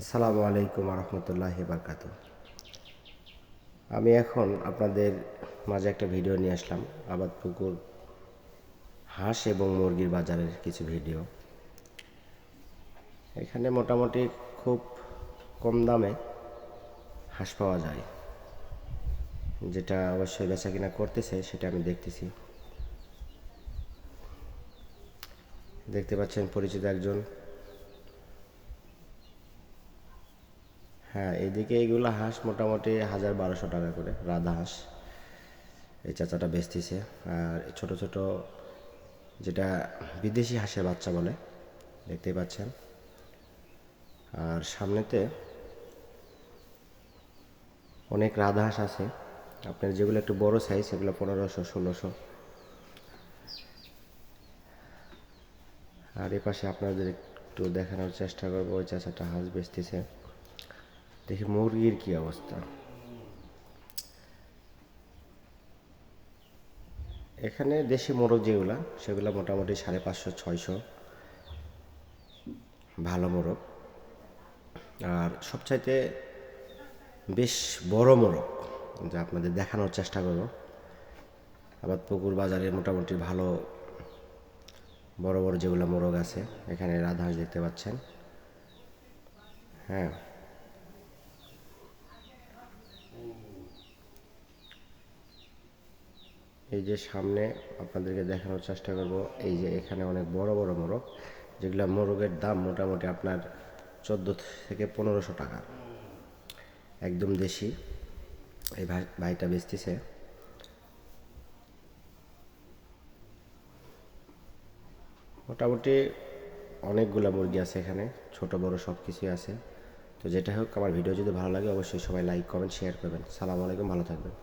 আসসালামু আলাইকুম রহমতুল্লাহ বারকাত। আমি এখন আপনাদের মাঝে একটা ভিডিও নিয়ে আসলাম আবাদ পুকুর হাঁস এবং মুরগির বাজারের কিছু ভিডিও। এখানে মোটামুটি খুব কম দামে হাঁস পাওয়া যায়। যেটা অবশ্যই বেচা কিনা করতেছে, সেটা আমি দেখতেছি। দেখতে পাচ্ছেন পরিচিত একজন হ্যাঁ এদিকে এগুলো হাঁস মোটামুটি হাজার বারোশো টাকা করে, রাধা হাঁস। এই চাচাটা বেচতেছে। আর ছোট ছোট যেটা বিদেশি হাঁসের বাচ্চা বলে, দেখতেই পাচ্ছেন। আর সামনেতে অনেক রাধা হাঁস আছে। আপনার যেগুলো একটু বড় সাইজ সেগুলো পনেরোশো, ষোলোশো। আর এ পাশে আপনাদের একটু দেখানোর চেষ্টা করব, ওই চাচাটা হাঁস বেচতেছে। দেখি মুরগির কি অবস্থা। এখানে দেশি মোরগ যেগুলা, সেগুলো মোটামুটি সাড়ে পাঁচশো, ছয়শো। ভালো মোরগ। আর সবচাইতে বেশ বড় মোরগ, যা আপনাদের দেখানোর চেষ্টা করব। আবার পুকুর বাজারে মোটামুটি ভালো বড় বড় যেগুলো মোরগ আছে, এখানে রাধাহাঁস দেখতে পাচ্ছেন। হ্যাঁ। এই যে সামনে আপনাদেরকে দেখানোর চেষ্টা করব, এই যে এখানে অনেক বড় বড় মোরগ, যেগুলো মোরগের দাম মোটামুটি আপনার চোদ্দ থেকে পনেরোশো টাকা। একদম দেশি। এই ভাই, ভাইটা বেচতেছে। মোটামুটি অনেকগুলো মুরগি আছে এখানে, ছোট, বড় সব কিছুই আছে। তো যেটা হোক, আমার ভিডিও যদি ভালো লাগে, অবশ্যই সবাই লাইক কমেন্ট শেয়ার করবেন। সালাম আলাইকুম, ভালো থাকবেন।